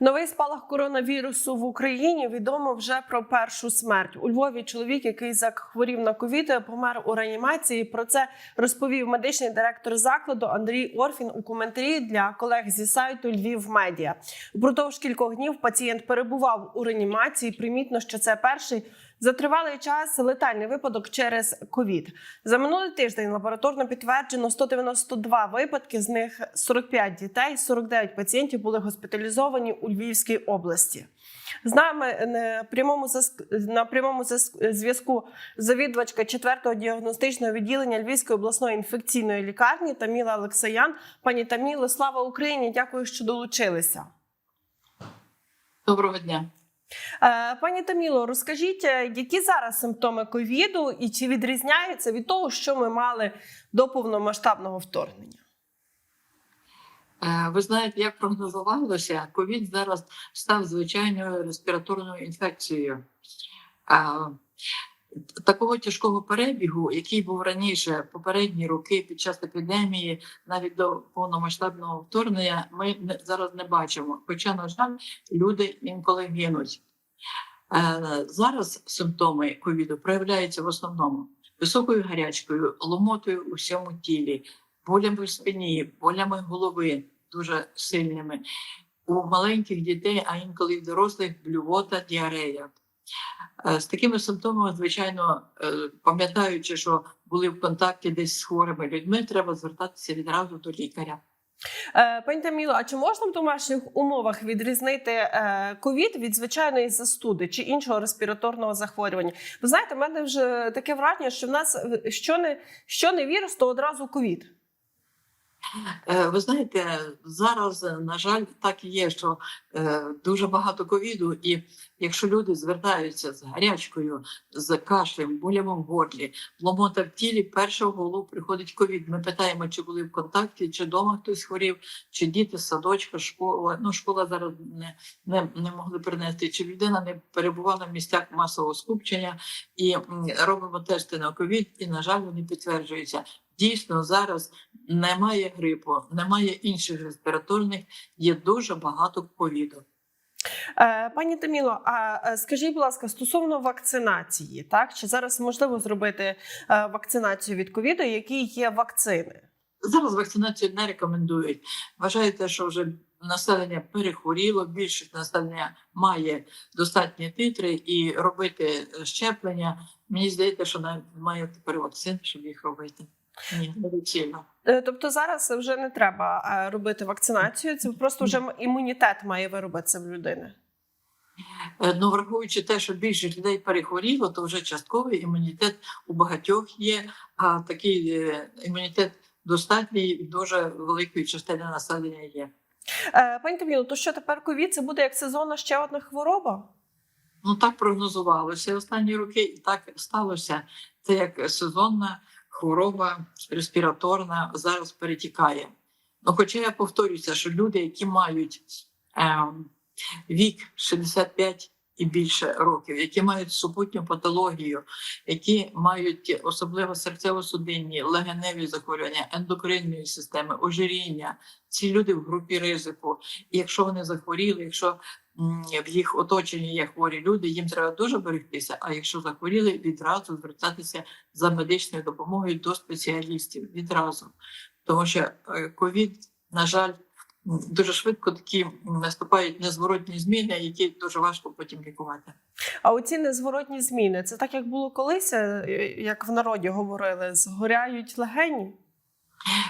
Новий спалах коронавірусу в Україні відомо вже про першу смерть. У Львові чоловік, який захворів на ковід, помер у реанімації. Про це розповів медичний директор закладу Андрій Орфін у коментарі для колег зі сайту Львів Медіа. Упродовж кількох днів пацієнт перебував у реанімації. Примітно, що це перший за тривалий час летальний випадок через ковід. За минулий тиждень лабораторно підтверджено 192 випадки. З них 45 дітей, 49 пацієнтів були госпіталізовані у Львівській області. З нами на прямому на прямому зв'язку завідувачка 4-го діагностичного відділення Львівської обласної інфекційної лікарні Таміла Олексаян. Пані Таміло, слава Україні! Дякую, що долучилися. Доброго дня. Е, Пані Таміло, розкажіть, е, які зараз симптоми ковіду і чи відрізняються від того, що ми мали до повномасштабного вторгнення? Е, Ви знаєте, як прогнозувалося, ковід зараз став звичайною респіраторною інфекцією. Такого тяжкого перебігу, який був раніше, попередні роки під час епідемії, навіть до повномасштабного вторгнення, ми зараз не бачимо. Хоча, на жаль, люди інколи гинуть. Е, Зараз симптоми ковіду проявляються в основному високою гарячкою, ломотою у всьому тілі, болями в спині, болями голови дуже сильними. У маленьких дітей, а інколи в дорослих блювота, діарея. Е, З такими симптомами, звичайно, е, пам'ятаючи, що були в контакті десь з хворими людьми, треба звертатися відразу до лікаря. Е, Пані Таміло, а чи можна в домашніх умовах відрізнити ковід від звичайної застуди чи іншого респіраторного захворювання? Ви знаєте, в мене вже таке враження, що в нас що не, що не вірус, то одразу ковід. Е, Ви знаєте, зараз, е, на жаль, так і є, що е, дуже багато ковіду, і якщо люди звертаються з гарячкою, з кашлем, болем в горлі, ломота в тілі, перше в голову приходить ковід. Ми питаємо, чи були в контакті, чи вдома хтось хворів, чи діти садочка, школа. Ну, школа зараз не, не, не могли принести, чи людина не перебувала в місцях масового скупчення, і робимо тести на ковід, і, на жаль, вони підтверджуються. Дійсно, зараз немає грипу, немає інших респіраторних, є дуже багато ковіду. Е, Пані Таміло, а е, скажіть, будь ласка, стосовно вакцинації, так чи зараз можливо зробити е, вакцинацію від ковіду, які є вакцини? Зараз вакцинацію не рекомендують. Вважаєте, що вже населення перехворіло, більшість населення має достатні титри і робити щеплення. Мені здається, що навіть має тепер вакцини, щоб їх робити. Ні. Е, Тобто зараз вже не треба е, робити вакцинацію, це просто вже імунітет має виробитися в людини. Е, Ну, враховуючи те, що більшість людей перехворіло, то вже частковий імунітет у багатьох є, а такий імунітет достатній в дуже великої частини населення є. Пані Таміло, то що тепер ковід це буде як сезонна ще одна хвороба? Ну так прогнозувалося останні роки, і так сталося. Це як сезонна хвороба респіраторна зараз перетікає. Ну, хоча я повторюся, що люди, які мають е, вік 65 і більше років, які мають супутню патологію, які мають особливо серцево-судинні, легеневі захворювання, ендокринної системи, ожиріння, ці люди в групі ризику. І якщо вони захворіли, якщо в їх оточенні є хворі люди, їм треба дуже берегтися. А якщо захворіли, відразу звертатися за медичною допомогою до спеціалістів відразу, тому що е, ковід, на жаль, дуже швидко такі наступають незворотні зміни, які дуже важко потім лікувати. А оці незворотні зміни це так, як було колись, е, як в народі говорили, згоряють легені.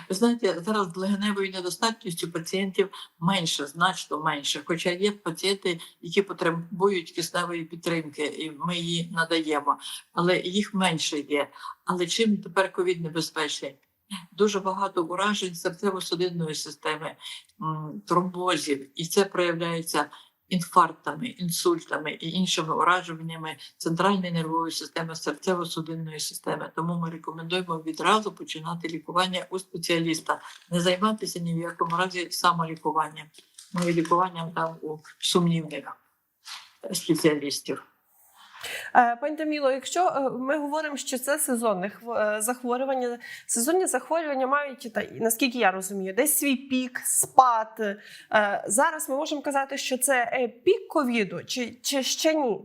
Ви знаєте, зараз з легеневою недостатністю пацієнтів менше, значно менше. Хоча є пацієнти, які потребують кисневої підтримки, і ми її надаємо, але їх менше є. Але чим тепер ковід небезпечний? Дуже багато уражень серцево-судинної системи, тромбозів, і це проявляється інфарктами, інсультами і іншими ураженнями центральної нервової системи, серцево-судинної системи. Тому ми рекомендуємо відразу починати лікування у спеціаліста, не займатися ні в якому разі самолікуванням, ну і лікуванням там у сумнівних спеціалістів. Е, Пані Таміло, якщо е, ми говоримо, що це сезонне е, захворювання, сезонні захворювання мають та наскільки я розумію, десь свій пік, спад. Зараз ми можемо казати, що це пік ковіду, чи, чи ще ні?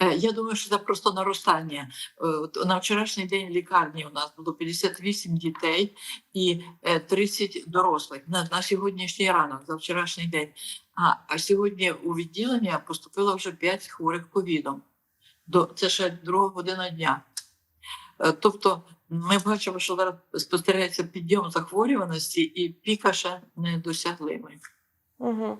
Е, Я думаю, що це просто наростання. Е, На вчорашній день в лікарні у нас було 58 дітей і е, 30 дорослих на, на сьогоднішній ранок, за вчорашній день. А, а сьогодні у відділення поступило вже 5 хворих ковідом. Це ще друга година дня. Е, Тобто, ми бачимо, що зараз спостерігається підйом захворюваності, і піка ще не досягли ми. Угу.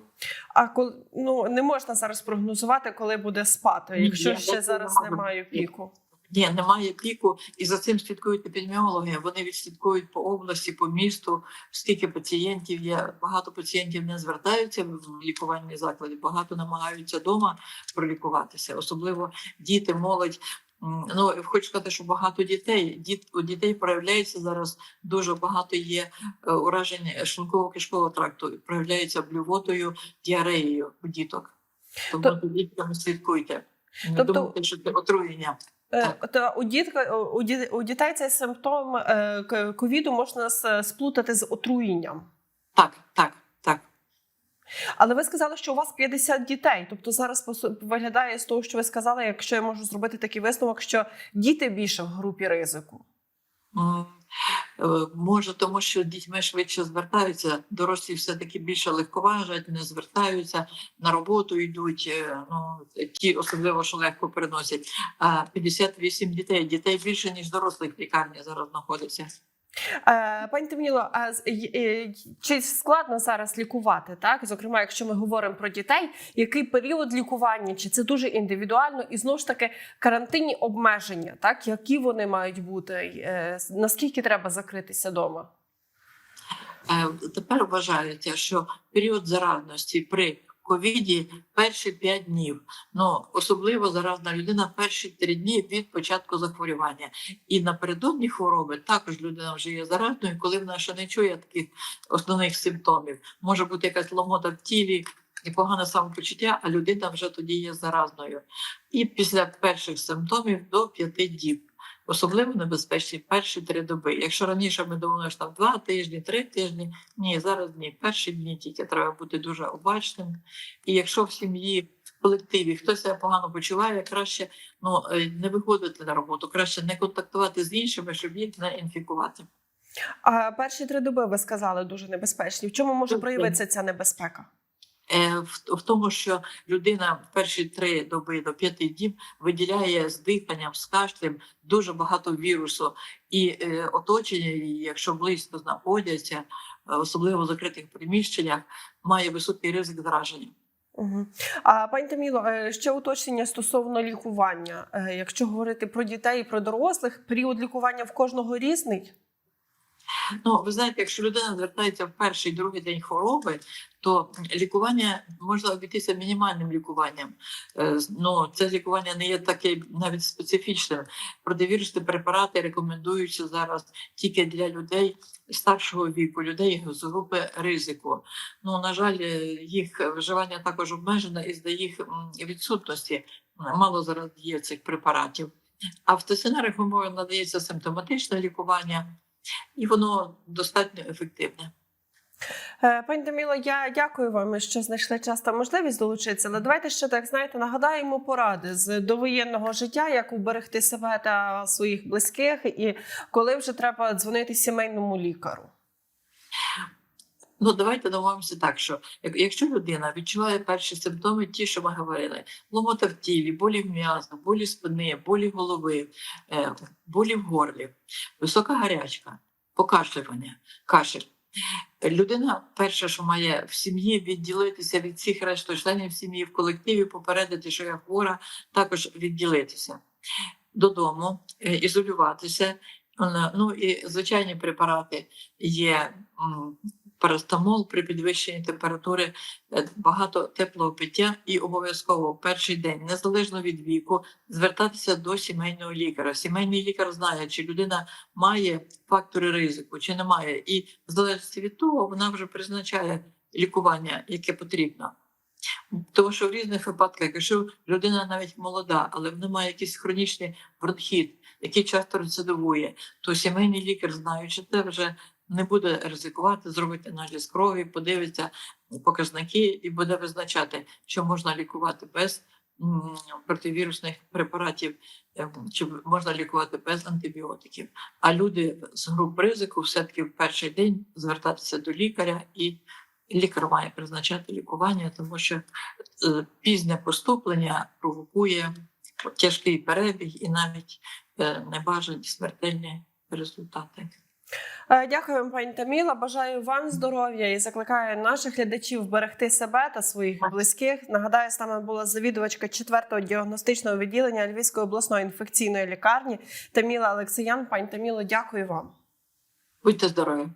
А коли ну не можна зараз прогнозувати, коли буде спад, Ні, якщо я ще зараз можу. немає піку. Ні, немає піку, і за цим слідкують епідеміологи. Вони відслідкують по області, по місту, скільки пацієнтів є. Багато пацієнтів не звертаються в лікувальні заклади, багато намагаються вдома пролікуватися, особливо діти, молодь. Ну, хочу сказати, що багато дітей. Діт, у дітей проявляється зараз дуже багато є е, уражень шлунково-кишкового тракту, проявляється блювотою, діареєю у діток. Тому цьому слідкуйте. Не Тобто- думайте, що це отруєння. Е, То у дітка у ді- у дітей цей симптом е, ковіду можна сплутати з отруєнням. Так, так, так. Але ви сказали, що у вас 50 дітей. Тобто зараз виглядає з того, що ви сказали, якщо я можу зробити такий висновок, що діти більше в групі ризику. Е, Може, тому що дітьми швидше звертаються, дорослі все-таки більше легковажать, не звертаються, на роботу йдуть, е, ну, ті особливо, що легко переносять. А 58 дітей, дітей більше, ніж дорослих в лікарні зараз знаходиться. Е, Пані Таміло, а чи складно зараз лікувати? Так, зокрема, якщо ми говоримо про дітей, який період лікування? Чи це дуже індивідуально? І знову ж таки карантинні обмеження, так які вони мають бути? Е, Наскільки треба закритися вдома? Е, Тепер вважається, що період заразності при ковіді перші 5 днів. Ну особливо заразна людина перші 3 дні від початку захворювання. І напередодні хвороби також людина вже є заразною, коли вона ще не чує таких основних симптомів. Може бути якась ломота в тілі. І погане самопочуття, а людина вже тоді є заразною. І після перших симптомів до п'яти діб. Особливо небезпечні перші три доби. Якщо раніше ми думали, що там два тижні, три тижні, ні, зараз ні. Перші дні тільки треба бути дуже обачним. І якщо в сім'ї, в колективі хтось себе погано почуває, краще ну, е, не виходити на роботу, краще не контактувати з іншими, щоб їх не інфікувати. А перші три доби ви сказали дуже небезпечні. В чому може проявитися ця небезпека? Е, в, тому, що людина в перші три доби до п'яти діб виділяє з диханням, з кашлем дуже багато вірусу, і е, оточення, її, якщо близько знаходяться, е, особливо в закритих приміщеннях, має високий ризик зараження. Угу. А пані Таміло, ще уточнення стосовно лікування. Якщо говорити про дітей і про дорослих, період лікування в кожного різний. Ну, ви знаєте, якщо людина звертається в перший другий день хвороби, то лікування можна обійтися мінімальним лікуванням. Е, Ну, це лікування не є таке навіть специфічним. Противірусні препарати рекомендуються зараз тільки для людей старшого віку, людей з групи ризику. Ну, на жаль, їх вживання також обмежено із-за їх відсутності. Мало зараз є цих препаратів. А в стаціонарних умовах надається симптоматичне лікування і воно достатньо ефективне. Е, Пані Даміло. я дякую вам, що знайшли час та можливість долучитися. Але давайте ще так знаєте, нагадаємо поради з довоєнного життя, як уберегти себе та своїх близьких, і коли вже треба дзвонити сімейному лікару. Ну, давайте домовимося так, що якщо людина відчуває перші симптоми, ті, що ми говорили, ломота в тілі, болі в м'язах, болі спини, болі голови, е, болі в горлі, висока гарячка, покашлювання, кашель. Людина перше, що має в сім'ї відділитися від всіх решту членів сім'ї в колективі, попередити, що я хвора, також відділитися додому, е, ізолюватися. Ну і звичайні препарати є парастамол при підвищенні температури, е, багато теплого пиття і обов'язково в перший день, незалежно від віку, звертатися до сімейного лікаря. Сімейний лікар знає, чи людина має фактори ризику, чи не має, і в залежності від того вона вже призначає лікування, яке потрібно. Тому що в різних випадках, якщо людина навіть молода, але вона має якийсь хронічний бронхіт, який часто рецидивує, то сімейний лікар, знаючи це, вже не буде ризикувати, зробити аналіз крові, подивиться показники і буде визначати, що можна лікувати без противірусних препаратів, е, чи можна лікувати без антибіотиків. А люди з груп ризику все-таки в перший день звертатися до лікаря, і лікар має призначати лікування, тому що е, пізнє поступлення провокує тяжкий перебіг і навіть е, небажані смертельні результати. Е, Дякую, пані Таміла. Бажаю вам здоров'я і закликаю наших глядачів берегти себе та своїх близьких. Нагадаю, з нами була завідувачка 4-го діагностичного відділення Львівської обласної інфекційної лікарні Таміла Олексіян. Пані Таміло, дякую вам. Будьте здорові!